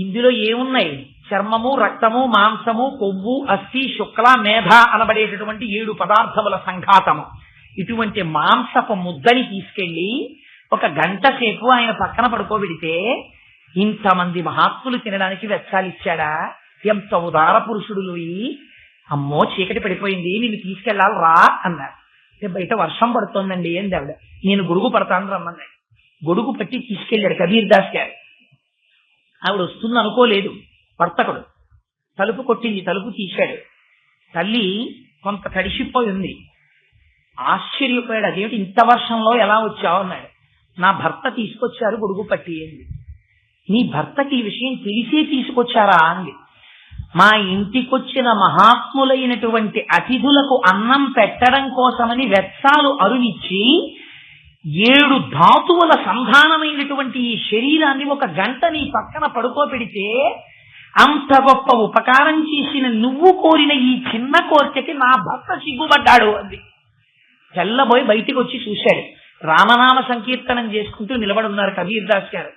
ఇందులో ఏమున్నాయి? చర్మము రక్తము మాంసము కొవ్వు అస్థి శుక్ల మేధ అనబడేటటువంటి ఏడు పదార్థముల సంఘాతము. ఇటువంటి మాంసపు ముద్దని తీసుకెళ్ళి ఒక గంట సేపు ఆయన పక్కన పడుకోబెడితే ఇంతమంది మహాత్ములు తినడానికి వెచ్చాలిచ్చాడా ఎంత ఉదార పురుషుడు లూయి అమ్మో చీకటి పడిపోయింది నిన్ను తీసుకెళ్ళాలి రా అన్నారు. బయట వర్షం పడుతోందండి ఏంది ఆవిడ. నేను గొడుగు పడతాను రమ్మన్నాడు గొడుగు పట్టి తీసుకెళ్ళాడు కబీర్ దాస్ గారు. ఆవిడ వస్తుంది అనుకోలేదు. వర్తకుడు. తలుపు కొట్టింది తలుపు తీశాడు. తల్లి కొంత తడిసిపోయి ఉంది. ఆశ్చర్యపోయాడు. అదేమిటి ఇంత వర్షంలో ఎలా వచ్చావు? అన్నాడు. నా భర్త తీసుకొచ్చారు గొడుగు పట్టి అంది. నీ భర్తకి ఈ విషయం తెలిసే తీసుకొచ్చారా? అంది. మా ఇంటికొచ్చిన మహాత్ములైనటువంటి అతిథులకు అన్నం పెట్టడం కోసమని వెత్సాలు అరువిచ్చి ఏడు ధాతువుల సంధానమైనటువంటి ఈ శరీరాన్ని ఒక గంట నీ పక్కన పడుకోబెడితే అంత గొప్ప ఉపకారం చేసిన నువ్వు కోరిన ఈ చిన్న కోరికకి నా భర్త సిగ్గుపడ్డాడు అంది. తెల్లబోయి బయటికి వచ్చి చూశాడు. రామనామ సంకీర్తనం చేసుకుంటూ నిలబడున్నారు కబీర్ దాస్ గారు.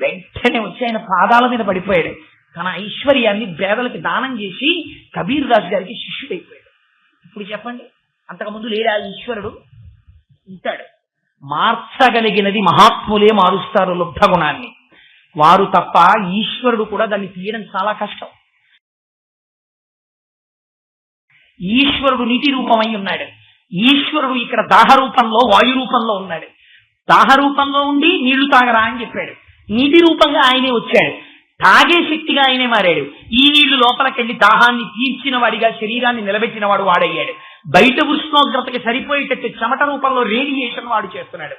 వెంటనే వచ్చి ఆయన పాదాల మీద పడిపోయాడు. తన ఐశ్వర్యాన్ని పేదలకి దానం చేసి కబీర్ దాస్ గారికి శిష్యుడైపోయాడు. ఇప్పుడు చెప్పండి అంతకుముందు లేడా ఈశ్వరుడు ఉంటాడు. మార్చగలిగినది మహాత్ములే మారుస్తారు లుబ్ధ గుణాన్ని వారు తప్ప ఈశ్వరుడు కూడా దాన్ని తీయడం చాలా కష్టం. ఈశ్వరుడు నీటి రూపమై ఉన్నాడు. ఈశ్వరుడు ఇక్కడ దాహ రూపంలో వాయు రూపంలో ఉన్నాడు. దాహ రూపంలో ఉండి నీళ్ళు తాగరా అని చెప్పాడు. నీటి రూపంగా ఆయనే వచ్చాడు. తాగే శక్తిగా ఆయనే మారాడు. ఈ నీళ్ళు లోపలికెళ్ళి దాహాన్ని తీర్చిన వాడిగా శరీరాన్ని నిలబెట్టిన వాడు వాడయ్యాడు. బయట ఉష్ణోగ్రతకి సరిపోయేటట్టు చెమట రూపంలో రేడియేషన్ వాడు చేస్తున్నాడు.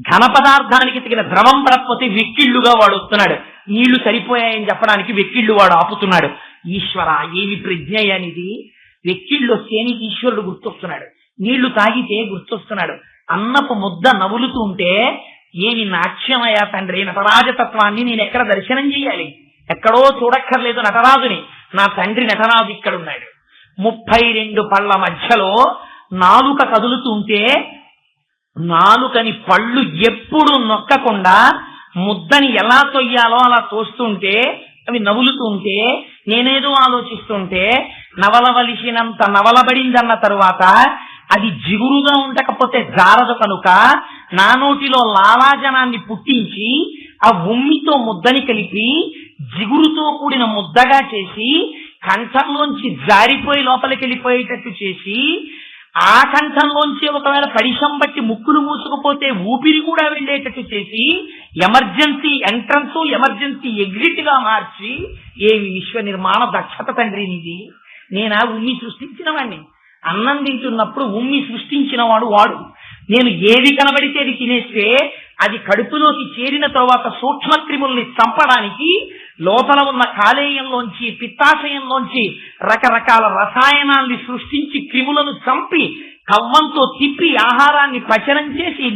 ఘన పదార్థానికి తగిన ద్రవం పడకపోతే వెక్కిళ్ళుగా వాడు వస్తున్నాడు. నీళ్ళు సరిపోయాయని చెప్పడానికి వెక్కిళ్ళు వాడు ఆపుతున్నాడు. ఈశ్వర ఏమి ప్రజ్ఞ అనేది? వెక్కిళ్ళు వస్తే ఈశ్వరుడు గుర్తొస్తున్నాడు. నీళ్ళు తాగితే గుర్తొస్తున్నాడు. అన్నపు ముద్ద నవ్వులుతూ ఉంటే ఏమి నాట్యమయ తండ్రి? నటరాజతత్వాన్ని నేను ఎక్కడ దర్శనం చేయాలి? ఎక్కడో చూడక్కర్లేదు నటరాజుని. నా తండ్రి నటరాజు ఇక్కడ ఉన్నాడు ముప్పై రెండు పళ్ళ మధ్యలో నాలుక కదులుతుంటే నాలుకని పళ్ళు ఎప్పుడు నొక్కకుండా ముద్దని ఎలా తొయ్యాలో అలా తోస్తుంటే అవి నవ్వులుతుంటే నేనేదో ఆలోచిస్తుంటే నవలవలిసినంత నవలబడిందన్న తరువాత అది జిగురుగా ఉండకపోతే జారదు కనుక నా నోటిలో లాలాజనాన్ని పుట్టించి ఆ ఉమ్మితో ముద్దని కలిపి జిగురుతో కూడిన ముద్దగా చేసి కంఠంలోంచి జారిపోయి లోపలికి వెళ్ళిపోయేటట్టు చేసి ఆ కంఠంలోంచి ఒకవేళ పరిషం బట్టి ముక్కులు మూసుకుపోతే ఊపిరి కూడా వెళ్ళేటట్టు చేసి ఎమర్జెన్సీ ఎంట్రన్స్ ఎమర్జెన్సీ ఎగ్జిట్గా మార్చి ఏవి విశ్వ నిర్మాణ దక్షత తండ్రి నీది. నేనా ఉమ్మి సృష్టించిన వాడిని అన్నం తింటున్నప్పుడు ఉమ్మి సృష్టించిన వాడు వాడు. నేను ఏది కనబడితే అది తినేస్తే అది కడుపులోకి చేరిన తర్వాత సూక్ష్మక్రిముల్ని చంపడానికి లోపల ఉన్న కాలేయంలోంచి పిత్తాశయంలోంచి రకరకాల రసాయనాల్ని సృష్టించి క్రిములను చంపి కవ్వంతో తిప్పి ఆహారాన్ని పచనం చేసి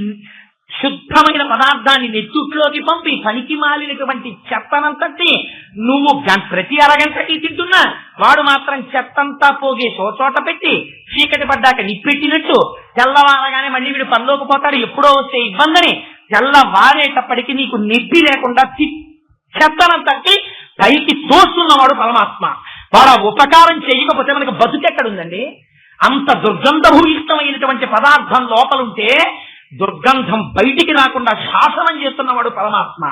శుద్ధమైన పదార్థాన్ని నెత్తుట్లోకి పంపి పనికి మాలినటువంటి చెత్తనంతటి నువ్వు ప్రతి అరగంటకి తింటున్నా వాడు మాత్రం చెత్తంతా పోగే చోట పెట్టి చీకటి పడ్డాక నిప్పెట్టినట్టు తెల్లవారగానే మళ్ళీ వీడు పనిలోకి పోతాడు. ఎప్పుడో వచ్చే ఇబ్బందని తెల్లవారేటప్పటికి నీకు నిప్పి లేకుండా చెత్తనం తట్టి పైకి తోస్తున్నవాడు పరమాత్మ. వాడు ఆ ఉపకారం చేయకపోతే మనకి బతుకెక్కడుందండి అంత దుర్గంధభూయిష్టమైనటువంటి పదార్థం లోపలుంటే దుర్గంధం బయటికి రాకుండా శాసనం చేస్తున్నవాడు పరమాత్మ.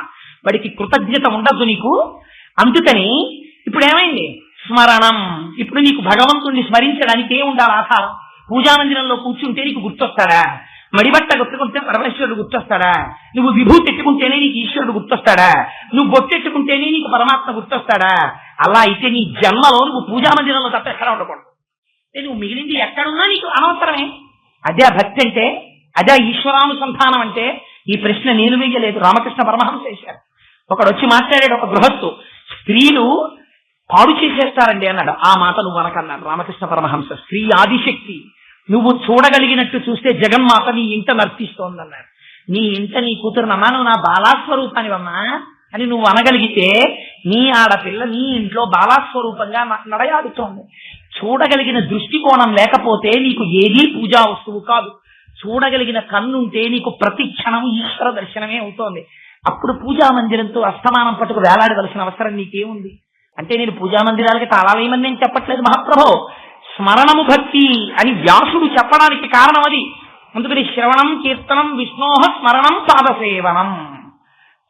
వాడికి కృతజ్ఞత ఉండద్దు నీకు? అందుకని ఇప్పుడు ఏమైంది స్మరణం. ఇప్పుడు నీకు భగవంతుణ్ణి స్మరించడానికి ఏ ఉండాలి ఆధారం. పూజామందిరంలో కూర్చుంటే నీకు గుర్తొస్తాడా? మడిబట్ట గుర్తుకుంటే పరమేశ్వరుడు గుర్తొస్తాడా? నువ్వు విభూతి ఎట్టుకుంటేనే నీకు ఈశ్వరుడు గుర్తొస్తాడా? నువ్వు బొట్టెట్టుకుంటేనే నీకు పరమాత్మ గుర్తొస్తాడా? అలా అయితే నీ జన్మలో నువ్వు పూజా మందిరంలో తప్ప ఎక్కడ ఉండకూడదు. నువ్వు మిగిలింది ఎక్కడున్నా నీకు అనవసరమే. అదే భక్తి అంటే అదే ఈశ్వరానుసంధానం అంటే ఈ ప్రశ్న నేను వేయలేదు. రామకృష్ణ పరమహంస చేశారు ఒకడు వచ్చి మాట్లాడాడు ఒక గృహస్థు. స్త్రీలు పాడు చేసేస్తారండి అన్నాడు. ఆ మాట నువ్వు అనకన్నాడు రామకృష్ణ పరమహంస. స్త్రీ ఆదిశక్తి. నువ్వు చూడగలిగినట్టు చూస్తే జగన్మాత నీ ఇంట నర్తిస్తోందన్నారు. నీ ఇంట నీ కూతురునమ్మా నువ్వు నా బాలాస్వరూపానివమ్మా అని నువ్వు అనగలిగితే నీ ఆడపిల్ల నీ ఇంట్లో బాలాస్వరూపంగా నడయాడుతోంది. చూడగలిగిన దృష్టికోణం లేకపోతే నీకు ఏదీ పూజా వస్తువు కాదు. చూడగలిగిన కన్నుంటే నీకు ప్రతి క్షణం ఈశ్వర దర్శనమే అవుతోంది. అప్పుడు పూజా మందిరంతో అస్తమానం పట్టుకు వేలాడవలసిన అవసరం నీకేముంది? అంటే నేను పూజా మందిరాలకి తాళాలేయమని నేను చెప్పట్లేదు మహాప్రభో. స్మరణము భక్తి అని వ్యాసుడు చెప్పడానికి కారణం అది. అందుకని శ్రవణం కీర్తనం విష్ణోహ స్మరణం పాదసేవనం.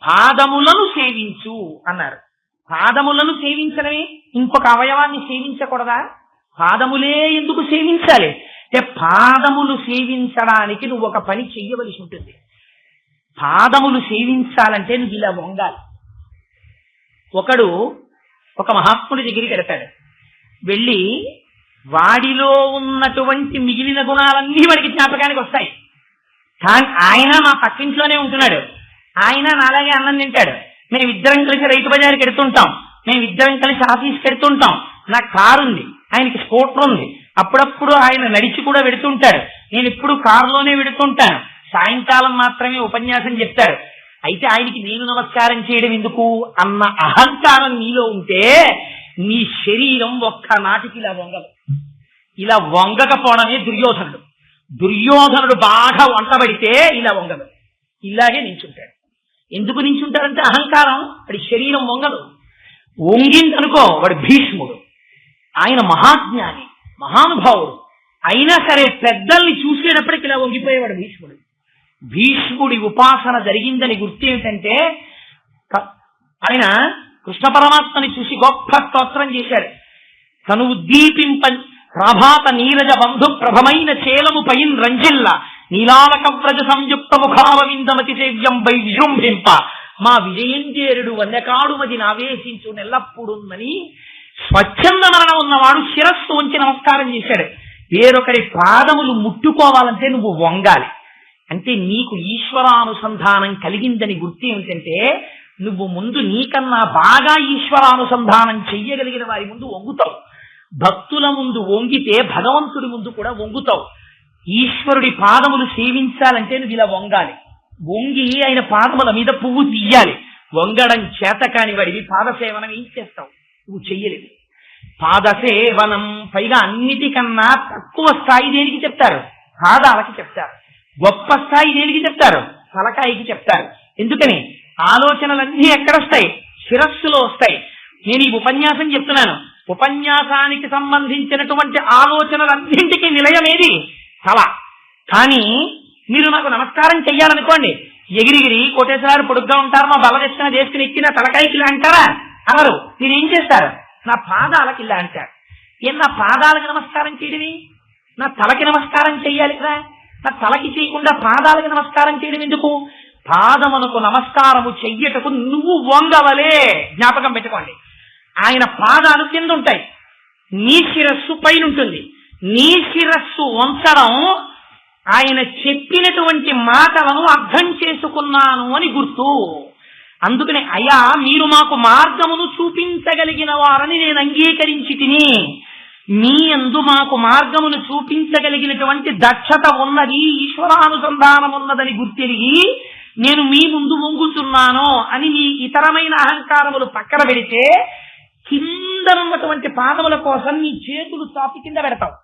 పాదములను సేవించు అన్నారు. పాదములను సేవించడమే? ఇంకొక అవయవాన్ని సేవించకూడదా? పాదములే ఎందుకు సేవించాలి? అంటే పాదములు సేవించడానికి నువ్వు ఒక పని చెయ్యవలసి ఉంటుంది. పాదములు సేవించాలంటే నువ్వు ఇలా వంగాలి. ఒకడు ఒక మహాత్ముడి దగ్గరికి వెడతాడు వెళ్ళి వాడిలో ఉన్నటువంటి మిగిలిన గుణాలన్నీ వాడికి జ్ఞాపకానికి వస్తాయి. కానీ ఆయన మా పక్కింట్లోనే ఉంటున్నాడు. ఆయన నాలాగే అన్నం తింటాడు. మేము ఇద్దరం కలిసి రైతు బజార్కి ఎడుతుంటాం మేము ఇద్దరం కలిసి ఆఫీస్కి ఎడుతుంటాం నాకు కారు ఉంది. ఆయనకి స్కూటర్ ఉంది. అప్పుడప్పుడు ఆయన నడిచి కూడా వెడుతుంటాడు నేను ఇప్పుడు కారులోనే వెడుతుంటాను సాయంకాలం మాత్రమే ఉపన్యాసం చెప్తారు. అయితే ఆయనకి నేను నమస్కారం చేయడం ఎందుకు? అన్న అహంకారం నీలో ఉంటే నీ శరీరం ఒక్క నాటికి ఇలా వంగదు. ఇలా వంగకపోవడమే దుర్యోధనుడు. దుర్యోధనుడు బాగా వంటబడితే ఇలా వంగదు ఇలాగే నించుంటాడు. ఎందుకు నించుంటాడంటే అహంకారం. వాడి శరీరం వంగదు. వంగిందనుకో వాడు భీష్ముడు. ఆయన మహాజ్ఞాని మహానుభావుడు. అయినా సరే పెద్దల్ని చూసేటప్పటికి ఇలా వంగిపోయేవాడు భీష్ముడు. భీష్ముడి ఉపాసన జరిగిందని గుర్తేమిటంటే ఆయన కృష్ణ పరమాత్మని చూసి గొప్ప స్తోత్రం చేశాడు. తను ఉద్దీపింప ప్రభాత నీరజ బంధు ప్రభమైన చేలము పైన్ రంజిల్ల నీలాలక ప్రజ సంయుక్త ముఖారవిందమతి సేవ్యం వై విజృంభింప మా విజయంజేరుడు వన్యకాడుమది నావేశించు నెల్లప్పుడుందని స్వచ్ఛంద మరణం ఉన్నవాడు శిరస్సు ఉంచి నమస్కారం చేశాడు. వేరొకరి పాదములు ముట్టుకోవాలంటే నువ్వు వంగాలి. అంటే నీకు ఈశ్వరానుసంధానం కలిగిందని గుర్తు ఏమిటంటే నువ్వు ముందు నీకన్నా బాగా ఈశ్వరానుసంధానం చెయ్యగలిగిన వారి ముందు వంగుతావు. భక్తుల ముందు వంగితే భగవంతుడి ముందు కూడా వంగుతావు. ఈశ్వరుడి పాదములు సేవించాలంటే నువ్వు ఇలా వంగాలి. వంగి ఆయన పాదముల మీద పువ్వు తీయాలి. వంగడం చేత కాని వాడివి. పాదసేవనం ఏం చేస్తావు? నువ్వు చెయ్యలేదు. పాదసేవనం పైగా అన్నిటికన్నా తక్కువ స్థాయి దేనికి చెప్తారు? పాదాలకి చెప్తారు. గొప్ప స్థాయి దేనికి చెప్తారు? తలకాయికి చెప్తారు. ఎందుకని? ఆలోచనలన్నీ ఎక్కడొస్తాయి శిరస్సులో వస్తాయి. నేను ఈ ఉపన్యాసం చెప్తున్నాను. ఉపన్యాసానికి సంబంధించినటువంటి ఆలోచనలన్నింటికి నిలయమేది తల కానీ మీరు నాకు నమస్కారం చెయ్యాలనుకోండి. ఎగిరిగిరి కోటేశ్వరారు పొడుగ్గా ఉంటారు మా బలదక్షిణ చేసుకుని ఎక్కిన తలకాయకి ఇలా అంటారా? అనరు. మీరు ఏం చేస్తారు? నా పాదాలకి ఇలా అంటారు. ఏం నా పాదాలకు నమస్కారం చేయడమే? నా తలకి నమస్కారం చెయ్యాలి కదా. నా తలకి చేయకుండా పాదాలకి నమస్కారం చేయడం ఎందుకు? పాదమునకు నమస్కారము చెయ్యటకు నువ్వు వంగవలే. జ్ఞాపకం పెట్టుకోండి. ఆయన పాదాలు కింద ఉంటాయి నీ శిరస్సు పైన ఉంటుంది నీ శిరస్సు వంచడం ఆయన చెప్పినటువంటి మాటలను అర్థం చేసుకున్నాను అని గుర్తు. అందుకని అయ్యా మీరు మాకు మార్గమును చూపించగలిగిన వారని నేను అంగీకరించి తిని మీ అందు మాకు మార్గమును చూపించగలిగినటువంటి దక్షత ఉన్నది ఈశ్వరానుసంధానం ఉన్నదని గుర్తిరిగి నేను మీ ముందు వంగుతున్నాను అని మీ ఇతరమైన అహంకారములు పక్కన పెడితే కింద ఉన్నటువంటి పాదముల కోసం నీ చేతులు చాపి కింద పెడతావు.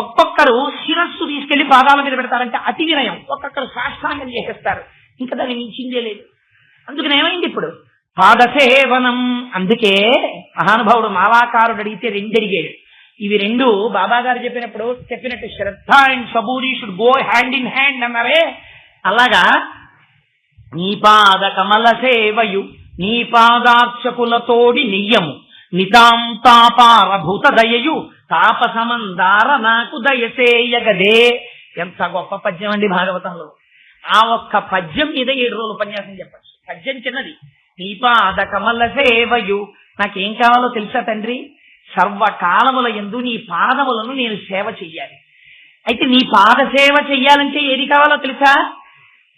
ఒక్కొక్కరు శిరస్సు తీసుకెళ్ళి పాదాల మీద పెడతారంటే అతి వినయం. ఒక్కొక్కరు సాష్టాంగం చేసేస్తారు. ఇంకా దాన్ని మించిందే లేదు. అందుకని ఏమైంది ఇప్పుడు? పాదసేవనం. అందుకే మహానుభావుడు మాలాకారుడు అడిగితే రెండు అడిగాడు. ఇవి రెండు బాబా గారు చెప్పినప్పుడు చెప్పినట్టు shraddha and saburi should go hand in hand అన్నారే. అలాగా నీ పాద కమల సేవయు నీ పాదార్చకులతోడి నియ్యము. నితాంతాపారభూత దయయు తాపసమందార నాకు దయసేయగదే. ఎంత గొప్ప పద్యం అండి భాగవతంలో. ఆ ఒక్క పద్యం మీద ఏడు రోజులు ఉపన్యాసం చెప్పచ్చు. పద్యం చిన్నది. నీ పాద కమల సేవయు. నాకేం కావాలో తెలుసా తండ్రి? సర్వకాలముల ఎందు నీ పాదములను నేను సేవ చెయ్యాలి. అయితే నీ పాద సేవ చెయ్యాలంటే ఏది కావాలో తెలుసా?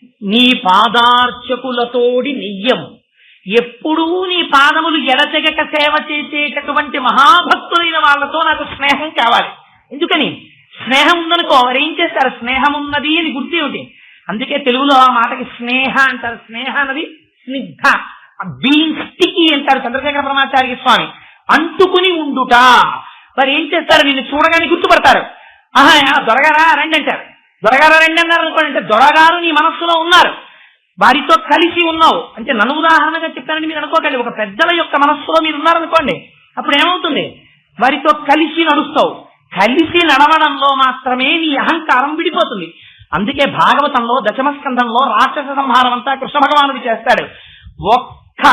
నీ పాదార్చకులతోడి నియ్యం ఎప్పుడూ నీ పాదములు ఎడతెగక సేవ చేసేటటువంటి మహాభక్తులైన వాళ్ళతో నాకు స్నేహం కావాలి. ఎందుకని? స్నేహం ఉందనుకో వారు ఏం చేస్తారు? స్నేహం ఉన్నది అని గుర్తు ఏమిటి అందుకే తెలుగులో ఆ మాటకి స్నేహ అంటారు. స్నేహ అన్నది స్నిగ్ధ బీయింగ్ స్టికీ అంటారు చంద్రశేఖర బ్రహ్మాచార్య స్వామి. అంటుకుని ఉండుట. మరి ఏం చేస్తారు? నిన్ను చూడగానే గుర్తుపడతారు. ఆహా దొరగారా? రండి అంటారు. దొరగారా? రండి అన్నారు అనుకోండి అంటే దొరగారు నీ మనస్సులో ఉన్నారు. వారితో కలిసి ఉన్నావు. అంటే నన్ను ఉదాహరణగా చెప్పానని మీరు అనుకోకండి. ఒక పెద్దల యొక్క మనస్సులో మీరు ఉన్నారనుకోండి అప్పుడు ఏమవుతుంది? వారితో కలిసి నడుస్తావు. కలిసి నడవడంలో మాత్రమే నీ అహంకారం విడిపోతుంది. అందుకే భాగవతంలో దశమ స్కంధంలో రాక్షస సంహారం అంతా కృష్ణ భగవానుడు చేస్తాడు. ఒక్క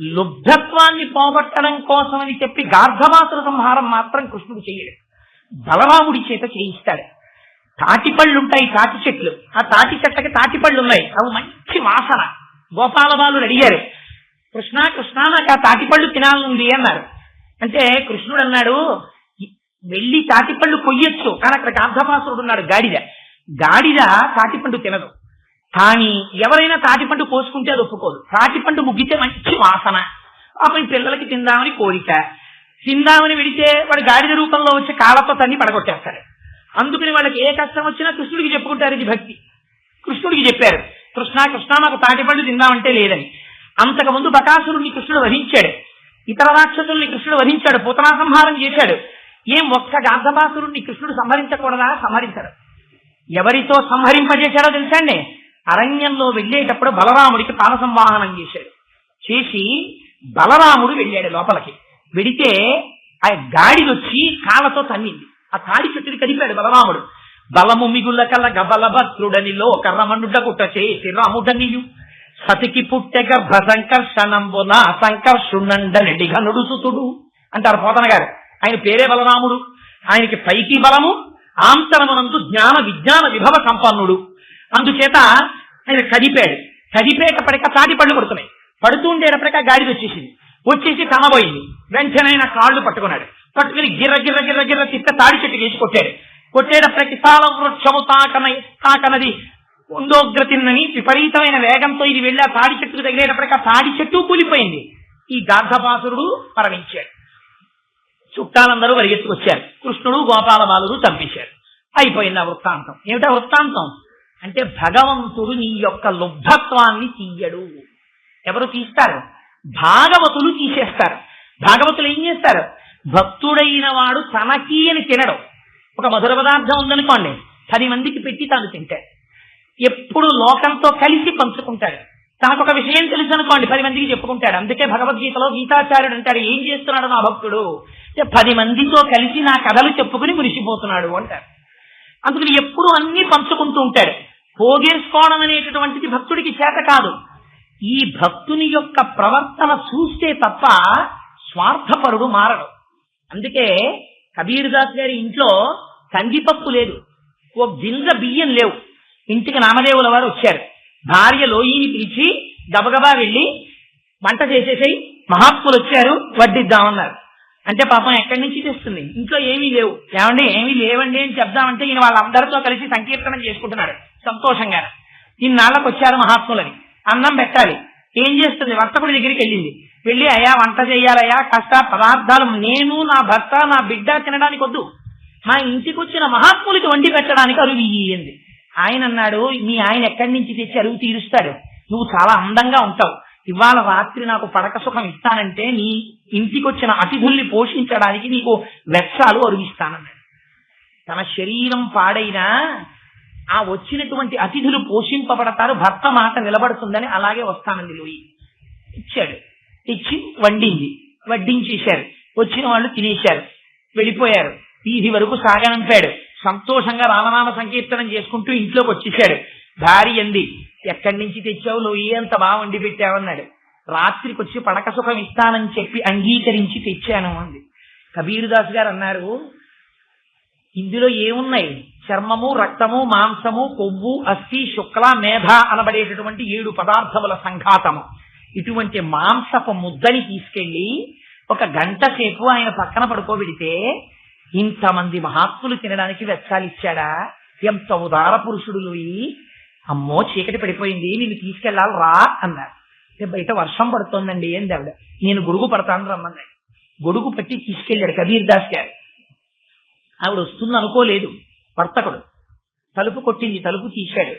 లుబ్ధత్వాన్ని పోగొట్టడం కోసమని చెప్పి గార్ధమాసుర సంహారం మాత్రం కృష్ణుడు చేయడు బలరాముడి చేత చేయిస్తాడు. తాటిపళ్ళుంటాయి ఉంటాయి తాటి చెట్లు. ఆ తాటి చెట్లకి తాటిపళ్ళు ఉన్నాయి అవి మంచి వాసన. గోపాల బాలుడు అడిగారు కృష్ణ కృష్ణ నాకు ఆ తాటిపళ్ళు తినాలనుంది అన్నారు. అంటే కృష్ణుడు అన్నాడు వెళ్ళి తాటిపళ్ళు కొయ్యొచ్చు. కానీ అక్కడ గార్ధమాసురుడు ఉన్నాడు గాడిద. గాడిద తాటిపండు తినదు. కానీ ఎవరైనా తాటిపండు కోసుకుంటే అది ఒప్పుకోదు. తాటిపండు ముగ్గితే మంచి వాసన. అప్పుడు పిల్లలకి తిందామని కోరిక. తిందామని విడితే వాడు గాడిద రూపంలో వచ్చి కాళ్ళతో తన్ని పడగొట్టేస్తాడు. అందుకని వాళ్ళకి ఏ కష్టం వచ్చినా కృష్ణుడికి చెప్పుకుంటారు ఇది భక్తి. కృష్ణుడికి చెప్పారు కృష్ణ కృష్ణ మాకు తాటిపండు తిందామంటే లేదని. అంతకుముందు బకాసురుణ్ణి కృష్ణుడు వధించాడు. ఇతర రాక్షసుల్ని కృష్ణుడు వధించాడు పూతనా సంహారం చేశాడు. ఏం ఒక్క గాంధబాసురుణ్ణి కృష్ణుడు సంహరించకూడదా? సంహరించాడు. ఎవరితో సంహరింపజేశాడో తెలుసండి అరణ్యంలో వెళ్ళేటప్పుడు బలరాముడికి పాల సంవాహనం చేశాడు. చేసి బలరాముడు వెళ్ళాడు లోపలికి. వెడితే ఆ గాడిదొచ్చి కాళ్ళతో తన్నింది. ఆ తాడి చెట్టుని కదిపాడు బలరాముడు. బలము మిగుల కల గబల లోక కర్రమనుడ కుట్ట చేసి రాముడనియు సతికి పుట్టె గర్భ సంకర్షణంబున సంకర్షుణండనడి ఘనుడు సుతుడు. అంటారు పోతన గారు. ఆయన పేరే బలరాముడు. ఆయనకి పైకి బలము ఆంతరమునందు జ్ఞాన విజ్ఞాన విభవ సంపన్నుడు. అందుచేత ఆయన కదిపాడు. కదిపేటప్పటిక తాటి పళ్ళు పడుతున్నాయి. పడుతూ ఉండేటప్పటిక వచ్చేసింది. వచ్చేసి తనబోయింది వెంటనే ఆయన కాళ్ళు పట్టుకున్నాడు. పట్టుకుని గిర్ర గిర్ర గిర్ర గిర్ర తిప్ప తాడి చెట్టు వేసి కొట్టాడు. కొట్టేటప్పటికి ప్రతిసాల వృక్షము తాకన తాకనది ఉందోగ్రతిన్నని విపరీతమైన వేగంతో ఇది వెళ్ళి ఆ తాడి చెట్టుకు తగిలేటప్పటికి ఆ తాడి చెట్టు కూలిపోయింది. ఈ గార్ధపాసురుడు మరణించాడు. చుట్టాలందరూ పరిగెత్తుకొచ్చారు కృష్ణుడు గోపాల బాలుడు చంపించారు అయిపోయింది ఆ వృత్తాంతం. ఏమిటా వృత్తాంతం? అంటే భగవంతుడు నీ యొక్క లుబ్ధత్వాన్ని తీయడు. ఎవరు తీస్తారు? భాగవతులు తీసేస్తారు. భాగవతులు ఏం చేస్తారు? భక్తుడైన వాడు తనకి అని తినడం. ఒక మధుర పదార్థం ఉందనుకోండి పది మందికి పెట్టి తాను తింటాడు ఎప్పుడు లోకంతో కలిసి పంచుకుంటాడు. తనకు ఒక విషయం తెలుసు అనుకోండి పది మందికి చెప్పుకుంటాడు. అందుకే భగవద్గీతలో గీతాచార్యుడు అంటాడు ఏం చేస్తున్నాడు నా భక్తుడు? అంటే పది మందితో కలిసి నా కథలు చెప్పుకుని మురిసిపోతున్నాడు అంటారు అందుకని ఎప్పుడు అన్ని పంచుకుంటూ ఉంటాడు. పోగేసుకోవడం అనేటటువంటిది భక్తుడికి చేత కాదు. ఈ భక్తుని యొక్క ప్రవర్తన చూస్తే తప్ప స్వార్థపరుడు మారడు. అందుకే కబీర్ దాస్ గారి ఇంట్లో కందిపప్పు లేదు. ఓ గింజ బియ్యం లేవు. ఇంటికి నామదేవుల వారు వచ్చారు. భార్య లోయిని పిలిచి గబగబా వెళ్ళి వంట చేసేసేయి మహాత్ములు వచ్చారు వడ్డిద్దామన్నారు. అంటే పాపం ఎక్కడి నుంచి తెస్తుంది? ఇంట్లో ఏమీ లేవు. ఏమండి? ఏమీ లేవండి అని చెప్దామంటే ఈయన వాళ్ళందరితో కలిసి సంకీర్తనం చేసుకుంటున్నాడు సంతోషంగా ఇన్నాళ్ళకు వచ్చారు మహాత్ములని. అన్నం పెట్టాలి. ఏం చేస్తుంది? వర్తకుడి దగ్గరికి వెళ్ళింది. వెళ్ళి అయ్యా వంట చేయాలయ్యా కాస్త పదార్థాలు నేను నా భర్త నా బిడ్డ తినడానికి వద్దు. మా ఇంటికి వచ్చిన మహాత్ములకి వండి పెట్టడానికి అరువు ఇయ్యింది ఆయన అన్నాడు మీ ఆయన ఎక్కడి నుంచి తెచ్చి అరువు తీరుస్తాడు? నువ్వు చాలా అందంగా ఉంటావు. ఇవాళ రాత్రి నాకు పడక సుఖం ఇస్తానంటే నీ ఇంటికి వచ్చిన అతిథుల్ని పోషించడానికి నీకు వెచ్చాలు అరువిస్తానన్నాడు. తన శరీరం పాడైనా ఆ వచ్చినటువంటి అతిథులు పోషింపబడతారు భర్త మాట నిలబడుతుందని అలాగే వస్తానంది లోయి. ఇచ్చాడు. తెచ్చి వండింది వడ్డించేశారు. వచ్చిన వాళ్ళు తినేశారు. వెళ్ళిపోయారు. వీధి వరకు సాగనంపాడు. సంతోషంగా రామనామ సంకీర్తనం చేసుకుంటూ ఇంట్లోకి వచ్చేసాడు భార్య అంది. ఎక్కడి నుంచి తెచ్చావు? నువ్వు అంత బాగా వండి పెట్టావన్నాడు. రాత్రికి వచ్చి పడక సుఖం ఇస్తానని చెప్పి అంగీకరించి తెచ్చాను అంది. కబీరుదాస్ గారు అన్నారు ఇందులో ఏమున్నాయి? చర్మము రక్తము మాంసము కొవ్వు అస్థి శుక్ల మేధ అనబడేటటువంటి ఏడు పదార్థముల సంఘాతము. ఇటువంటి మాంసపు ముద్దని తీసుకెళ్ళి ఒక గంట సేపు ఆయన పక్కన పడుకోబెడితే ఇంతమంది మహాత్ములు తినడానికి వెచ్చాలిచ్చాడా ఎంత ఉదార పురుషుడు అమ్మో చీకటి పడిపోయింది నిన్ను తీసుకెళ్ళాలి రా అన్నారు బయట వర్షం పడుతోందండి ఏంది ఆవిడ. నేను గొడుగు పడతాను రమ్మన్నాడు గొడుగు పట్టి తీసుకెళ్ళాడు కబీర్ దాస్ గారు. ఆవిడ వస్తుంది అనుకోలేదు. వర్తకుడు. తలుపు కొట్టింది తలుపు తీశాడు.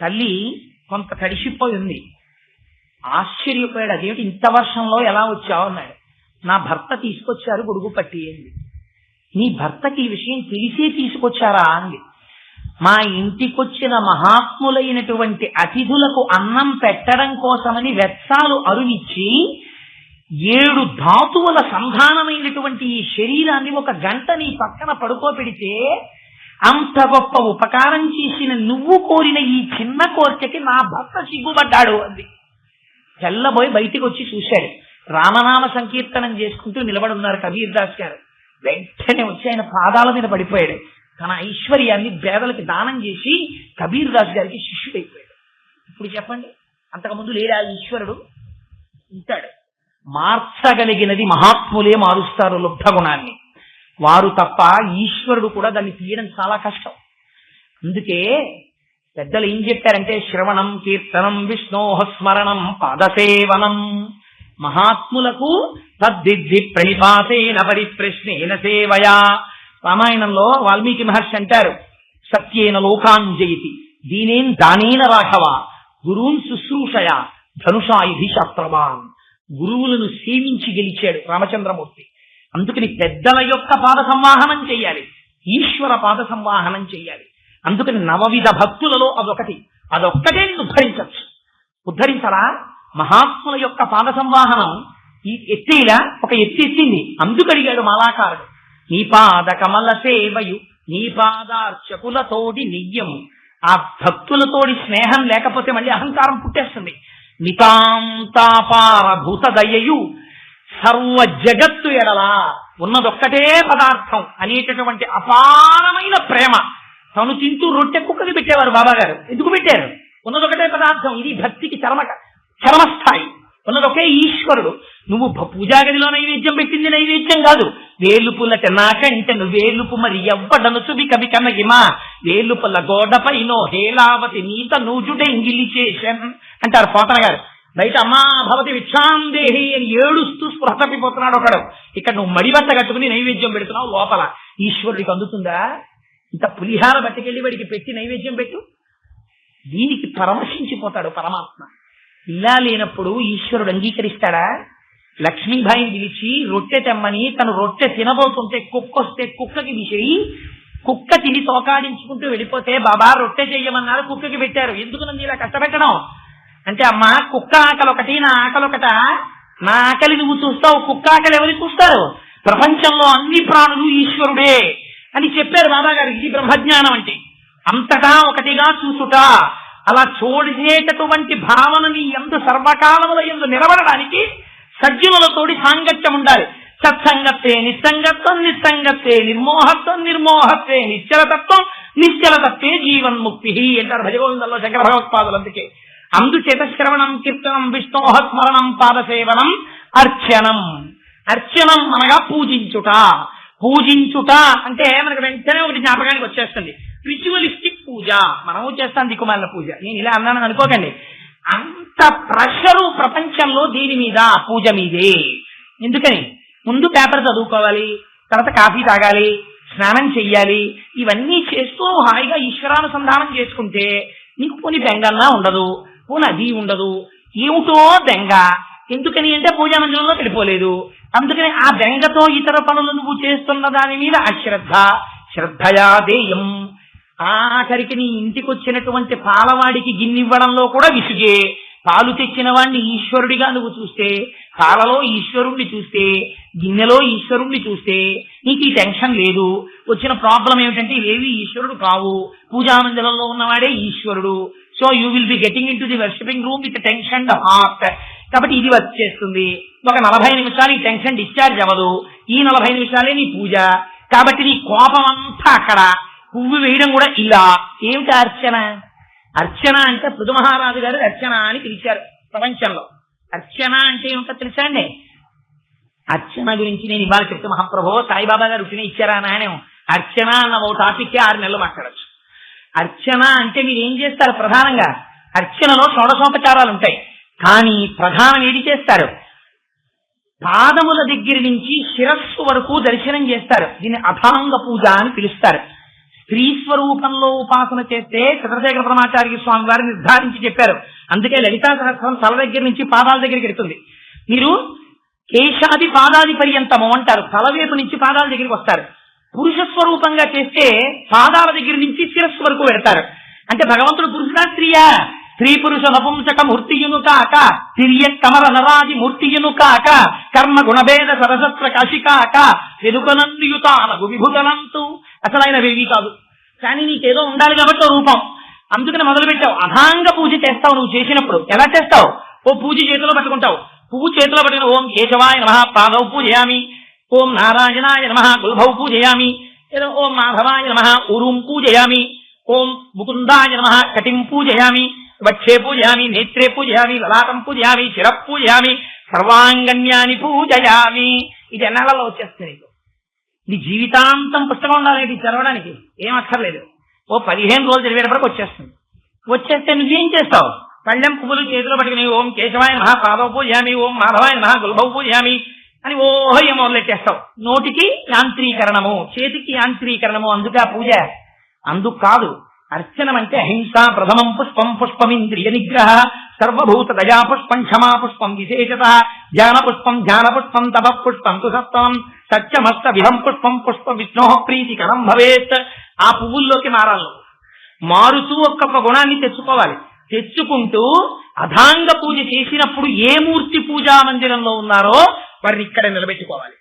తల్లి కొంత తడిసిపోయి ఉంది. ఆశ్చర్యపోయాడు. అదేమిటి ఇంత వర్షంలో ఎలా వచ్చావు? అన్నాడు. నా భర్త తీసుకొచ్చారు గొడుగు పట్టి అంది. నీ భర్తకి ఈ విషయం తెలిసే తీసుకొచ్చారా? అంది. మా ఇంటికొచ్చిన మహాత్ములైనటువంటి అతిథులకు అన్నం పెట్టడం కోసమని వెత్సాలు అరువిచ్చి ఏడు ధాతువుల సంధానమైనటువంటి ఈ శరీరాన్ని ఒక గంట నీ పక్కన పడుకోబెడితే అంత గొప్ప ఉపకారం చేసిన నువ్వు కోరిన ఈ చిన్న కోరికకి నా భర్త సిగ్గుపడ్డాడు అంది. తెల్లబోయి బయటికి వచ్చి చూశాడు. రామనామ సంకీర్తనం చేసుకుంటూ నిలబడున్నారు కబీర్ దాస్ గారు. వెంటనే వచ్చి ఆయన పాదాల మీద పడిపోయాడు. తన ఐశ్వర్యాన్ని పేదలకి దానం చేసి కబీర్ దాస్ గారికి శిష్యుడైపోయాడు. ఇప్పుడు చెప్పండి అంతకుముందు లేడా ఈశ్వరుడు? ఉంటాడు. మార్చగలిగినది మహాత్ములే మారుస్తారు లుబ్ధ గుణాన్ని వారు తప్ప ఈశ్వరుడు కూడా దాన్ని తీయడం చాలా కష్టం. అందుకే పెద్దలు ఏం చెప్పారంటే శ్రవణం కీర్తనం విష్ణోహ స్మరణం పాదసేవనం. మహాత్ములకు తద్దిద్ది ప్రణిపాతేన పరిప్రశ్నేన సేవయా. రామాయణంలో వాల్మీకి మహర్షి అంటారు సత్యేన లోకాంజయితి దీనేం దానేన రాఘవ గురూన్ శుశ్రూషయ ధనుషాయుధి శాస్త్రవాన్. గురువులను సేవించి గెలిచాడు రామచంద్రమూర్తి. అందుకని పెద్దల యొక్క పాద సంవాహనం చెయ్యాలి ఈశ్వర పాద సంవాహనం చెయ్యాలి అందుకని నవవిధ భక్తులలో అదొకటి. అదొక్కటే ఉద్ధరించవచ్చు. ఉద్ధరించరా? మహాత్ముల యొక్క పాద సంవాహనం. ఈ ఎత్తిలా ఒక ఎత్తి ఎత్తింది. అందుకడిగాడు మాలాకారుడు. నీ పాద కమల సేవయు నీ పాదార్చకులతోడి నియ్యము. ఆ భక్తులతోడి స్నేహం లేకపోతే మళ్ళీ అహంకారం పుట్టేస్తుంది. నితాంతాపార దయయు సర్వ జగత్తు ఎడలా. ఉన్నదొక్కటే పదార్థం అనేటటువంటి అపారమైన ప్రేమ. తను తింటూ రొట్టె కుక్కకి పెట్టేవారు బాబా గారు ఎందుకు పెట్టారు? ఉన్నదొకటే పదార్థం. ఇది భక్తికి చరమ చరమస్థాయి. ఉన్నదొకే ఈశ్వరుడు. నువ్వు పూజాగదిలో పూజా గదిలో నైవేద్యం పెట్టింది నైవేద్యం కాదు. వేలుపులట నాకంటను వేలుపు మరి ఎవ్వడను చుబి కవి కనగిమా. వేలుపుల గోడపైనో హేలావతి నీత నూజుడే ఇంగిలి చేశాను అంటారు పోతన గారు బయట అమ్మా భవతి విక్షాందేహి అని ఏడుస్తూ స్పృహ తప్పిపోతున్నాడు ఒకడు. ఇక్కడ నువ్వు మడిబట్ట కట్టుకుని నైవేద్యం పెడుతున్నావు లోపల. ఈశ్వరుడికి అందుతుందా? ఇంత పులిహార బట్టకెళ్ళి వాడికి పెట్టి నైవేద్యం పెట్టు. దీనికి పరమశించిపోతాడు పరమాత్మ. ఇలా లేనప్పుడు ఈశ్వరుడు అంగీకరిస్తాడా? లక్ష్మీబాయిని పిలిచి రొట్టె తెమ్మని తను రొట్టె తినబోతుంటే కుక్క వస్తే కుక్కకి విషయి కుక్క తిని తోకాడించుకుంటూ వెళ్ళిపోతే బాబా రొట్టె చెయ్యమన్నారు కుక్కకి పెట్టారు. ఎందుకు నన్ను ఇలా కష్టపెట్టడం? అంటే అమ్మా కుక్క ఆకలి ఒకటి నా ఆకలి ఒకట నా ఆకలి నువ్వు చూస్తావు కుక్క ఆకలి ఎవరు చూస్తారు? ప్రపంచంలో అన్ని ప్రాణులు ఈశ్వరుడే. అని చెప్పారు బాబాగారు ఇది బ్రహ్మజ్ఞానం అంటే. అంతటా ఒకటిగా చూసుట అలా చూడేటటువంటి భావనని ఎందు సర్వకాలముల ఎందు నిలబడడానికి సజ్జనులతోటి సాంగత్యం ఉండాలి. సత్సంగత్వే నిస్సంగత్వం నిస్సంగత్వే నిర్మోహత్వం నిర్మోహత్వే నిశ్చలతత్వం నిశ్చలతత్వే జీవన్ముక్తి అంటారు భజగోవిందంలో శంకర భగవత్పాదులు అందుకే అందుచేత శ్రవణం కీర్తనం విష్ణోహ స్మరణం పాదసేవనం అర్చనం. అర్చనం అనగా పూజించుట. పూజించుట అంటే మనకు వెంటనే ఒకటి జ్ఞాపకానికి వచ్చేస్తుంది. రిచువలిస్టిక్ పూజ. మనము చేస్తాం దిక్కుమాలిన పూజ. నేను ఇలా అన్నాను అనుకోకండి. అంత ప్రెషరు ప్రపంచంలో దీని మీద పూజ మీదే. ఎందుకని? ముందు పేపర్ చదువుకోవాలి తర్వాత కాఫీ తాగాలి స్నానం చెయ్యాలి ఇవన్నీ చేస్తూ హాయిగా ఈశ్వరానుసంధానం చేసుకుంటే నీకు పోని బెంగన్నా ఉండదు పోని అది ఉండదు. ఏమిటో బెంగ. ఎందుకని అంటే పూజా మందిరంలో వెళ్ళిపోలేదు అందుకని ఆ బెంగతో ఇతర పనులు నువ్వు చేస్తున్న దాని మీద అశ్రద్ధ శ్రద్ధయా దేయం. ఆఖరికి నీ ఇంటికి వచ్చినటువంటి పాలవాడికి గిన్నివ్వడంలో కూడా విసుగే. పాలు తెచ్చిన వాడిని ఈశ్వరుడిగా నువ్వు చూస్తే పాలలో ఈశ్వరుణ్ణి చూస్తే గిన్నెలో ఈశ్వరుణ్ణి చూస్తే నీకు ఈ టెన్షన్ లేదు. వచ్చిన ప్రాబ్లం ఏమిటంటే ఇవేవి ఈశ్వరుడు కావు. పూజామందిరంలో ఉన్నవాడే ఈశ్వరుడు. So you will be getting in to the worshipping room with tension heart కాబట్టి ఇది వచ్చేస్తుంది ఒక నలభై నిమిషాలు ఈ టెన్షన్ డిశ్చార్జ్ అవ్వదు. ఈ నలభై నిమిషాలే నీ పూజ. కాబట్టి నీ కోపం అంతా అక్కడ. పువ్వు వేయడం కూడా ఇలా. ఏమిటి అర్చన? అర్చన అంటే పృథు మహారాజు గారు అర్చన అని పిలిచారు ప్రపంచంలో. అర్చన అంటే ఏమిటో తెలుసా అండి? అర్చన గురించి నేను ఇవాళ చెప్తే మహాప్రభో సాయిబాబా గారు రుచిని ఇచ్చారా నాయన అర్చన అన్న ఓ టాపిక్ ఆరు నెలలు మాట్లాడచ్చు. అర్చన అంటే మీరు ఏం చేస్తారు ప్రధానంగా? అర్చనలో షోడశోపచారాలు ఉంటాయి. కానీ ప్రధానం ఏది చేస్తారు? పాదముల దగ్గర నుంచి శిరస్సు వరకు దర్శనం చేస్తారు. దీన్ని అథాంగ పూజ అని పిలుస్తారు. స్త్రీ స్వరూపంలో ఉపాసన చేస్తే చంద్రశేఖర పరమాచార్య స్వామి వారు నిర్ధారించి చెప్పారు. అందుకే లలితా సహస్రం తల దగ్గర నుంచి పాదాల దగ్గరికి వెళ్తుంది. మీరు కేశాది పాదాది పర్యంతము అంటారు. తల వైపు నుంచి పాదాల దగ్గరికి వస్తారు. పురుష స్వరూపంగా చేస్తే పాదాల దగ్గర నుంచి శిరస్సు వరకు పెడతారు అంటే భగవంతుడు పురుషుడా స్త్రీయా? స్త్రీ పురుష నపుంసక మూర్తియును కాక తిరియ కమల నరాది మూర్తియును కాక కర్మ గుణభేద సరసత్ర కాశి కాక వెనుకనందుయుతానగు విభుతనంతు అసలు ఆయన వేవి కాదు. కానీ నీకేదో ఉండాలి కాబట్టి రూపం. అందుకని మొదలు పెట్టావు అధాంగ పూజ చేస్తావు నువ్వు చేసినప్పుడు. ఎలా చేస్తావు? ఓ పూజ చేతిలో పట్టుకుంటావు. పువ్వు చేతిలో పట్టుకుని ఓం కేశవాయ నమ పాదవు పూజయామి. ఓం నారాయణాయ నమ గుల్భౌ పూజయామి. ఓం మాధవాయ నమ ఉరుం పూజయామి. ఓం ముకుందాయ నమ కటిం పూజయామి. వక్షే పూజయామి నేత్రే పూజయామి లలాటం పూజయామి శిర పూజయామి సర్వాంగన్యాని పూజయామి ఇది ఎన్నాళ్ళలో వచ్చేస్తుంది నీకు. నీ జీవితాంతం పుస్తకం ఉండాలి ఇది చదవడానికి. ఏం అక్కర్లేదు ఓ పదిహేను రోజులు చదివేటప్పటికి వచ్చేస్తుంది. వచ్చేస్తే నువ్వేం చేస్తావు? పళ్ళెం పువ్వులు చేతిలో పట్టుకుని ఓం కేశవాయ మహా పాదవ పూజయామి ఓం మాధవాయ మహా గుల్భవ పూజయామి అని ఓహయ్య మొదలెట్టేస్తావు నోటికి యాంత్రీకరణము చేతికి యాంత్రీకరణము అందుకే పూజ. అందుకు కాదు అర్చనం అంటే అహింస ప్రథమం పుష్పం పుష్పమింద్రియ నిగ్రహ సర్వభూత దయా పుష్పం క్షమా పుష్పం విశేషత ధ్యాన పుష్పం ధ్యాన పుష్పం తప పుష్పం తు సత్వం సత్యమస్త విధం పుష్పం పుష్ప విష్ణో ప్రీతికరం భవేత్. ఆ పువ్వుల్లోకి మారాలి మారుతూ ఒక్కొక్క గుణాన్ని తెచ్చుకోవాలి. తెచ్చుకుంటూ అధాంగ పూజ చేసినప్పుడు ఏ మూర్తి పూజా మందిరంలో ఉన్నారో వారిని ఇక్కడ నిలబెట్టుకోవాలి.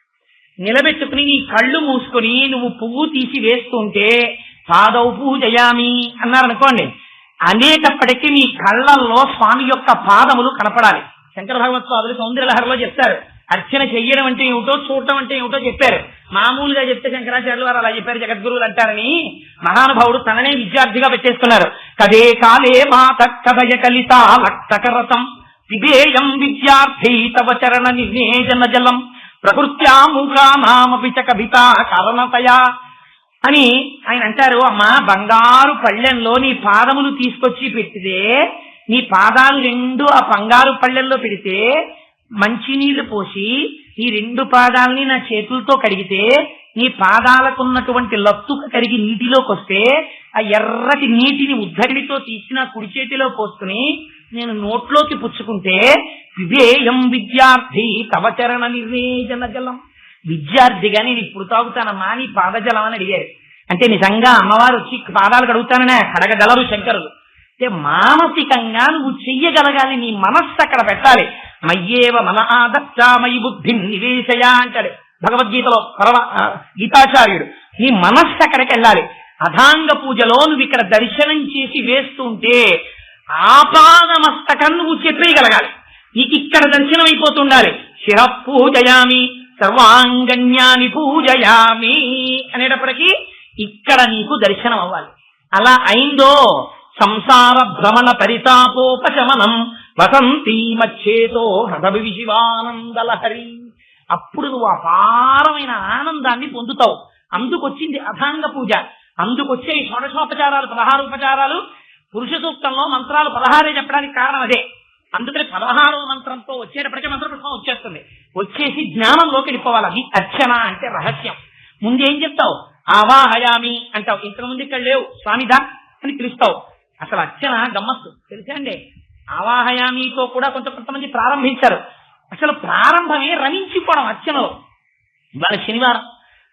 నిలబెట్టుకుని నీ కళ్ళు మూసుకొని నువ్వు పువ్వు తీసి వేస్తుంటే పాదవు పూజయామి అన్నారనుకోండి అనేటప్పటికీ మీ కళ్ళల్లో స్వామి యొక్క పాదములు కనపడాలి. శంకర భగవత్పాదులు సౌందర్యలహరిలో చెప్తారు. అర్చన చెయ్యడం అంటే ఏమిటో చూడటం అంటే ఏమిటో చెప్పారు. మామూలుగా చెప్తే శంకరాచార్యులు వారు అలా చెప్పారు జగద్గురువులు అంటారని మహానుభావుడు తననే విద్యార్థిగా పెట్టేస్తున్నారు కదే కాలే మాత కథయ కలిత రక్తకరసం. పిబేయం విద్యార్థి తవ చరణ నివేదన జలం. ప్రకృత్యా చ కవిత కారణతయా. అని ఆయన అంటారు అమ్మా బంగారు పళ్ళెంలో నీ పాదములు తీసుకొచ్చి పెట్టితే నీ పాదాలు రెండు ఆ బంగారు పళ్ళెంలో పెడితే మంచినీళ్ళు పోసి ఈ రెండు పాదాలని నా చేతులతో కడిగితే నీ పాదాలకున్నటువంటి లత్తుక కరిగి నీటిలోకి వస్తే ఆ ఎర్రటి నీటిని ఉద్ధరితో తీసిన కుడి చేతిలో పోసుకుని నేను నోట్లోకి పుచ్చుకుంటే వివేయం విద్యార్థి తవచరణ నిర్వేజన జలం విద్యార్థిగా నేను ఇప్పుడు తాగుతానమ్మా నీ పాదజలం అని అడిగారు. అంటే నిజంగా అమ్మవారు వచ్చి పాదాలు కడుగుతాననే కడగగలరు శంకరులు. అంటే మానసికంగా నువ్వు చెయ్యగలగాలి నీ మనస్సు అక్కడ పెట్టాలి. మయ్యేవ మన ఆదర్శామయి బుద్ధి నివేశయ అంటాడు భగవద్గీతలో పరమ గీతాచార్యుడు. నీ మనస్సు అక్కడికి వెళ్ళాలి. అధాంగ పూజలో నువ్వు ఇక్కడ దర్శనం చేసి వేస్తుంటే ఆపాదమస్తకం నువ్వు చెప్పేయగలగాలి. నీకు ఇక్కడ దర్శనం అయిపోతుండాలి శిర పూజయామి సర్వాంగన్యాని పూజయామి అనేటప్పటికీ ఇక్కడ నీకు దర్శనం అవ్వాలి. అలా అయిందో సంసార భ్రమణ పరితాపోపశమనం వసంతి మచ్చేతో హృదవి విశివానందలహరి అప్పుడు నువ్వు అపారమైన ఆనందాన్ని పొందుతావు. అందుకొచ్చింది అథాంగ పూజ. అందుకొచ్చే ఈ షోడశోపచారాలు పదహారు ఉపచారాలు పురుష సూక్తంలో మంత్రాలు పదహారే చెప్పడానికి కారణం అదే. అందుకని పదహారో మంత్రంతో వచ్చేటప్పటికే మంత్రపుష్పం వచ్చేస్తుంది. వచ్చేసి జ్ఞానంలోకి వెళ్ళిపోవాలి. అది అర్చన అంటే రహస్యం. ముందేం చెప్తావు? ఆవాహయామి అంటావు. ఇంతకు ముందు ఇక్కడ లేవు. స్వామిదా అని పిలుస్తావు. అసలు అర్చన గమ్మత్తు. తెలుసా అండి? ఆవాహయామితో కూడా కొంత కొంతమంది ప్రారంభించారు. అసలు ప్రారంభమే రమించిపోవడం అర్చనలో. ఇవాళ శనివారం.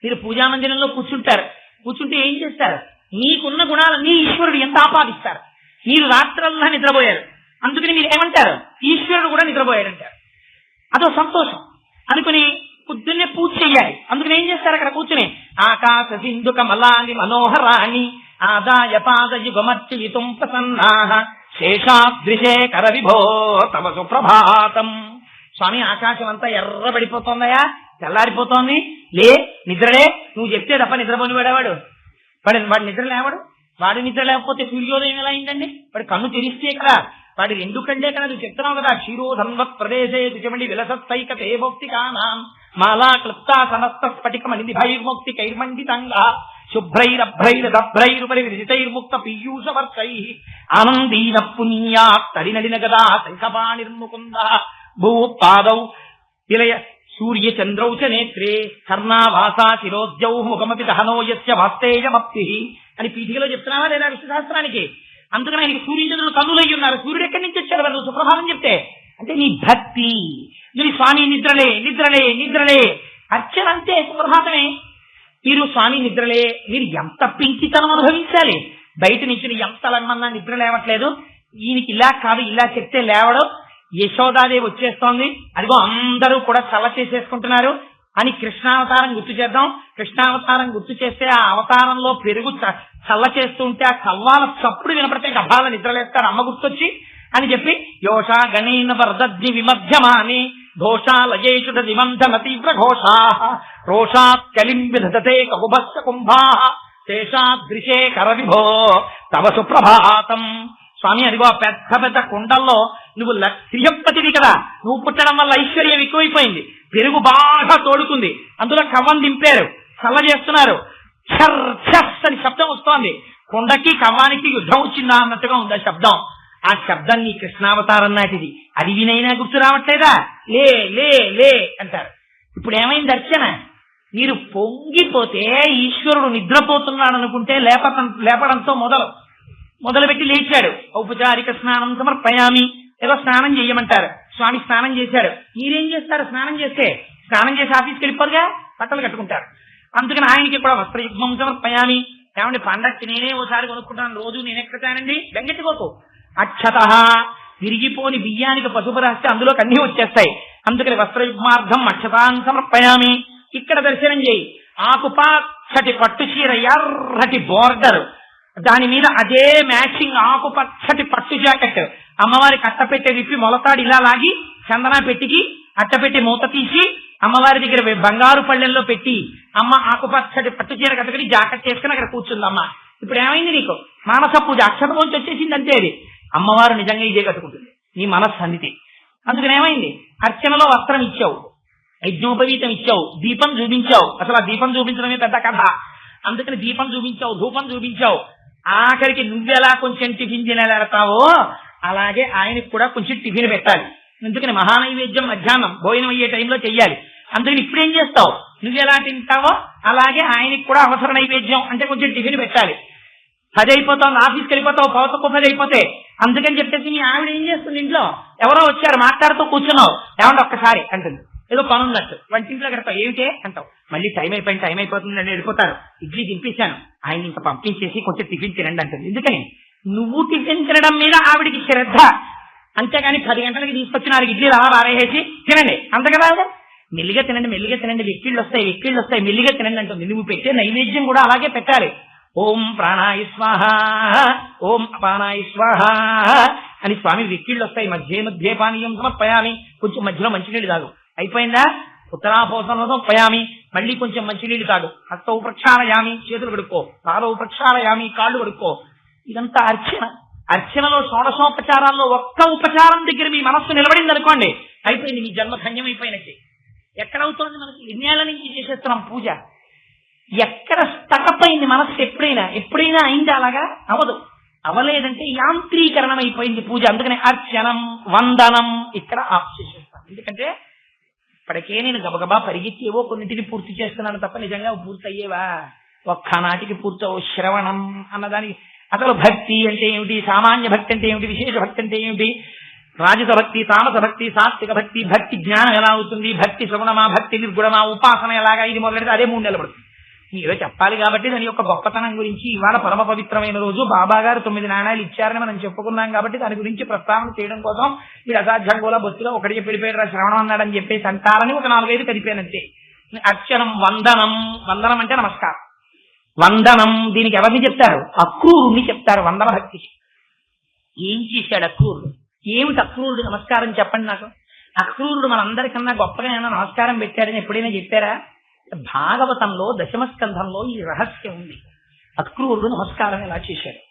మీరు పూజా మందిరంలో కూర్చుంటారు. కూర్చుంటే ఏం చేస్తారు? మీకున్న గుణాలన్నీ ఈశ్వరుడు ఎంత ఆపాదిస్తారు? మీరు రాత్రల్లా నిద్రపోయారు. అందుకని మీరు ఏమంటారు? ఈశ్వరుడు కూడా నిద్రపోయాడంటారు. అదో సంతోషం. అనుకుని పొద్దున్నే పూజ చెయ్యాలి. అందుకని ఏం చేస్తారు అక్కడ కూర్చుని? ఆకాశ సింధు కమలాని మనోహరాణి ఆదాయ పాదయుగమర్చయితుం ప్రసన్నాహ శేషాద్రిశేఖర విభో తమ సుప్రభాతం. స్వామి ఆకాశం అంతా ఎర్రబడిపోతుందయా? తెల్లారిపోతోంది. లే నిద్రలే. నువ్వు చెప్తే తప్ప నిద్రపోని వాడేవాడు? వాడు వాడు నిద్ర లేవాడు? వాడు నిద్ర లేకపోతే సూర్యోదయం ఎలా అయిందండి వాడు కన్ను తెరిస్తే కదా వాడి రెండు కళ్ళే కదా నువ్వు చెప్తున్నావు కదా క్షీరోధన్వత్ ప్రదేశే తుచమణి విలసత్తైక తేభోక్తి కానాం మాలా క్లుప్తా సమస్త స్ఫటికమణి భైర్ముక్తి కైర్మండితంగా శుభ్రైరభ్రైర దభ్రైరుపరి విదితైర్ముక్త పీయూషవర్షై ఆనందీన పుణ్యా తడినడిన గదా శంఖపాణిర్ముకుంద భూ పాదౌ విలయ సూర్య చంద్రౌ చ నేత్రే కర్ణావాసా శిరోద్యౌ ముఖమపి దహనో యస్య వాస్తేయమప్తి అని పీఠికలో చెప్తున్నావా లేదా విశ్వశాస్త్రానికి? అందుకని ఆయనకి సూర్యచంద్రుడు కన్నులయ్యి ఉన్నారు. సూర్యుడు ఎక్కడి నుంచి వచ్చాడు? వారు సుప్రభాతం చెప్తే. అంటే నీ భక్తి నీ స్వామి నిద్రలే నిద్రలే నిద్రలే. అర్చన అంతే సుప్రభాతమే. మీరు స్వామి నిద్రలే మీరు ఎంత పింకితనం అనుభవించాలి? బయట నుంచి ఎంత లగ్మన్నా నిద్ర లేవట్లేదు. ఈయనకి ఇలా కాదు ఇలా చెప్తే లేవడం. యశోదాదేవి వచ్చేస్తోంది. అదిగో అందరూ కూడా చల్ల చేసేసుకుంటున్నారు. అని కృష్ణావతారం గుర్తు చేద్దాం. కృష్ణావతారం గుర్తు చేస్తే ఆ అవతారంలో పెరుగు చ- చల్ల చేస్తుంటే ఆ కవ్వాల చప్పుడు వినపడితే గభాల నిద్రలేస్తారు. అమ్మ గుర్తొచ్చి అని చెప్పి యోషా గణేన వరదగ్ని విమధ్యమాని ఘోషాలయేషు దిమంధన తీవ్ర ఘోషా రోషాత్ కలిం విధతే కకుభస్త కుంభా శేషాదృశే కరవిభో తవ సుప్రభాతం స్వామి అదిగో ఆ పెద్ద పెద్ద కుండల్లో నువ్వు శ్రీయప్పతివి కదా నువ్వు పుట్టడం వల్ల ఐశ్వర్యం ఎక్కువైపోయింది. పెరుగు బాగా తోడుకుంది. అందులో కవ్వం దింపారు. చల్ల చేస్తున్నారు. ఛర్ ఛస్ అని శబ్దం వస్తోంది. కొండకి కవ్వానికి యుద్ధం వచ్చిందా అన్నట్టుగా ఉంది ఆ శబ్దం. ఆ శబ్దం నీ కృష్ణావతారం నాటిది. అది వినైనా గుర్తు రావట్లేదా? లే లే లే అంటారు. ఇప్పుడు ఏమైంది అర్చన మీరు పొంగిపోతే ఈశ్వరుడు నిద్రపోతున్నాడు అనుకుంటే లేపడం లేపడంతో మొదలు. మొదలుపెట్టి లేచాడు. ఔపచారిక స్నానం సమర్పయామి. ఏదో స్నానం చేయమంటారు. స్వామి స్నానం చేశారు. మీరేం చేస్తారు? స్నానం చేస్తే స్నానం చేసి ఆఫీస్కి వెళ్ళిపోరుగా? బట్టలు కట్టుకుంటారు. అందుకని ఆయనకి కూడా వస్త్రయుగ్మం సమర్పయామి. ఏమండి పండక్కి నేనే ఓసారి కొనుక్కుంటాను. రోజు నేను ఎక్కడతానండి వెంగెట్టుకోకు అక్షత. విరిగిపోని బియ్యానికి పసుపు రాస్తే అందులో కన్నీ వచ్చేస్తాయి. అందుకని వస్త్రయుగ్మార్థం అక్షతాన్ సమర్పయామి. ఇక్కడ దర్శనం చేయి. ఆకుపచ్చటి పట్టు చీర ఎర్రటి బోర్డర్. దాని మీద అదే మ్యాచింగ్ ఆకుపచ్చటి పట్టు జాకెట్. అమ్మవారి కట్టపెట్టె విప్పి మొలతాడు ఇలా లాగి చందన పెట్టికి అట్టపెట్టి మూత తీసి అమ్మవారి దగ్గర బంగారు పళ్ళెంలో పెట్టి అమ్మ ఆకుపచ్చటి పట్టు చీర కట్టుకుని జాకెట్ చేసుకుని అక్కడ కూర్చుంది అమ్మ ఇప్పుడు ఏమైంది నీకు? మానస పూజ అక్షతలోంచి వచ్చేసింది అంతే అది. అమ్మవారు నిజంగా ఇదే కట్టుకుంటుంది. నీ మనస్సు అందితే అందుకని ఏమైంది? అర్చనలో వస్త్రం ఇచ్చావు. యజ్ఞోపవీతం ఇచ్చావు. దీపం చూపించావు. అసలు ఆ దీపం చూపించడమే పెద్ద కథ. అందుకని దీపం చూపించావు ధూపం చూపించావు. ఆఖరికి నువ్వెలా కొంచెం టిఫిన్ తినలేడతావో అలాగే ఆయనకు కూడా కొంచెం టిఫిన్ పెట్టాలి. ఎందుకని మహానైవేద్యం మధ్యాహ్నం భోజనం అయ్యే టైంలో చెయ్యాలి. అందుకని ఇప్పుడు ఏం చేస్తావు? నువ్వెలా తింటావో అలాగే ఆయనకి కూడా అవసర నైవేద్యం అంటే కొంచెం టిఫిన్ పెట్టాలి. పది అయిపోతావు ఆఫీస్కి వెళ్ళిపోతావు పవతకు పది అయిపోతే అందుకని చెప్పేసి మీ ఆవిడ ఏం చేస్తుంది ఇంట్లో? ఎవరో వచ్చారు మాట్లాడుతూ కూర్చున్నావు. ఏమంటే ఒక్కసారి అంటుంది. ఏదో పని ఉన్నట్టు. వంటింట్లో గడప ఏమిటే? అంటావు. మళ్ళీ టైం అయిపోయింది టైం అయిపోతుంది అని వెళ్ళిపోతారు. ఇడ్లీ తినిపించాను. ఆయన ఇంకా పంపించేసి కొంచెం టిఫిన్ తినండి అంటుంది. ఎందుకని? నువ్వు టిఫిన్ తినడం మీద ఆవిడికి శ్రద్ధ. అంతేగాని పది గంటలకి తీసుకొచ్చి నాలుగు ఇడ్లీ అలా వారేసి తినండి. అంత కదా మెల్లిగా తినండి మెల్లిగా తినండి. వెక్కిళ్ళు వస్తాయి వెక్కిళ్ళు వస్తాయి. మెల్లిగా తినండి అంటుంది. నువ్వు పెట్టే నైవేద్యం కూడా అలాగే పెట్టాలి. ఓం ప్రాణాయ స్వాహ ఓం అపానాయ స్వాహ అని స్వామి వెక్కిళ్ళు వస్తాయి. మధ్య మధ్య పానీయం సమర్పయాలి కొంచెం మధ్యలో మంచినీళ్ళు తాగు. అయిపోయిందా? ఉత్తరాపోసనం పయామి. మళ్ళీ కొంచెం మంచినీళ్ళు తాడు హస్త ప్రక్షాళయామి చేతులు కడుక్కో. పాదవు ప్రక్షాళయామి కాళ్ళు కడుక్కో. ఇదంతా అర్చన. అర్చనలో షోడశోపచారాల్లో ఒక్క ఉపచారం దగ్గర మీ మనస్సు నిలబడింది అనుకోండి అయిపోయింది. మీ జన్మ ధన్యమైపోయినట్టే ఎక్కడవుతోంది మనకి? ఎన్నేళ్ళ నుంచి చేసేస్తున్నాం పూజ. ఎక్కడ స్టకప్ అయింది మనస్సు ఎప్పుడైనా? ఎప్పుడైనా అయింది అలాగా? అవదు. అవలేదంటే యాంత్రీకరణం అయిపోయింది పూజ. అందుకనే అర్చనం వందనం ఇక్కడ ఆఫ్ చేసేస్తాం. ఎందుకంటే ఇప్పటికే నేను గబగబా పరిగెత్తేవో కొన్నిటిని కొన్నింటిని పూర్తి చేస్తున్నాను తప్ప నిజంగా పూర్తి అయ్యేవా ఒక్కనాటికి పూర్తవు శ్రవణం అన్నదానికి. అసలు భక్తి అంటే ఏమిటి? సామాన్య భక్తి అంటే ఏమిటి? విశేష భక్తి అంటే ఏమిటి? రాజస భక్తి తామస భక్తి సాత్విక భక్తి భక్తి జ్ఞానం ఎలా అవుతుంది? భక్తి శ్రవణమా? భక్తి నిర్గుణమా? ఉపాసన ఎలాగా? ఇది మొదలెడితే అదే మూడు నెలలు పడుతుంది. ఏదో చెప్పాలి కాబట్టి దాని యొక్క గొప్పతనం గురించి ఇవాళ పరమ పవిత్రమైన రోజు బాబా గారు తొమ్మిది నాణాలు ఇచ్చారని మనం చెప్పుకున్నాం కాబట్టి దాని గురించి ప్రస్తావన చేయడం కోసం మీరు అసాధ్యం కూడా బొత్తిలో ఒకటి చెప్పి శ్రవణం శ్రవణం అన్నాడని చెప్పేసి అంటారని ఒక నాలుగైదు కలిపానంతే అర్చనం వందనం. వందనం అంటే నమస్కారం. వందనం దీనికి ఎవరిని చెప్తారు? అక్రూరుని చెప్తారు వందన భక్తి ఏం చేశాడు అక్రూరుడు? ఏమిటి అక్రూరుడు నమస్కారం చెప్పండి నాకు? అక్రూరుడు మనందరికన్నా గొప్పగా ఏమైనా నమస్కారం పెట్టాడని ఎప్పుడైనా చెప్పారా? భాగవతంలో దశమ స్కంధంలో ఈ రహస్యం ఉంది. అక్రూరుడు నమస్కారం ఎలా చేశాడు?